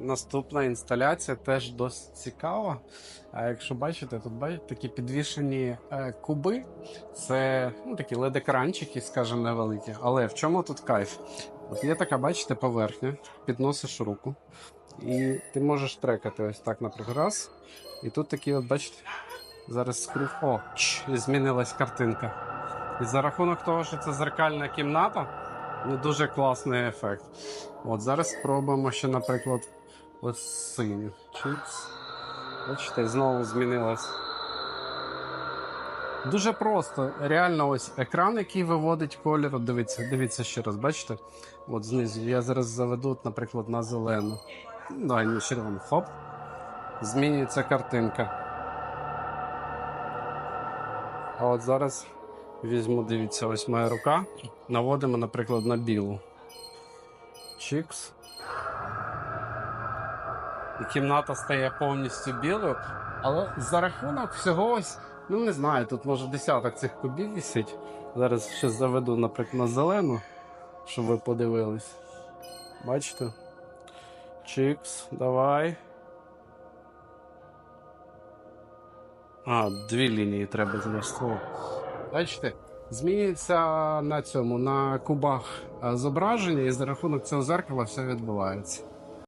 Наступна інсталяція теж досить цікава. А якщо бачите, тут бачите такі підвішені е, куби. Це ну, такі лед-екранчики, скажімо, невеликі. Але в чому тут кайф? От є така, бачите, поверхня, підносиш руку, і ти можеш трекати ось так, наприклад, раз. І тут такі, от бачите, зараз скрив. О, чш, і змінилась картинка. І за рахунок того, що це зеркальна кімната, ну дуже класний ефект. От зараз спробуємо ще, наприклад, ось синю. Чикс. Бачите, знову змінилась. Дуже просто. Реально, ось екран, який виводить колір. Дивіться, дивіться ще раз, бачите? От знизу. Я зараз заведу, наприклад, на зелену. Ну, Давай на червону. Хоп. Змінюється картинка. А от зараз візьму, дивіться, ось моя рука. Наводимо, наприклад, на білу. Чикс. І кімната стає повністю білою. Але за рахунок всього ось, ну не знаю, тут може десяток цих кубів висить. Зараз ще заведу, наприклад, на зелену, щоб ви подивились. Бачите? Чикс, давай. А, дві лінії треба знести. Бачите? Змінюється на цьому, на кубах е, зображення, і за рахунок цього зеркала все відбувається.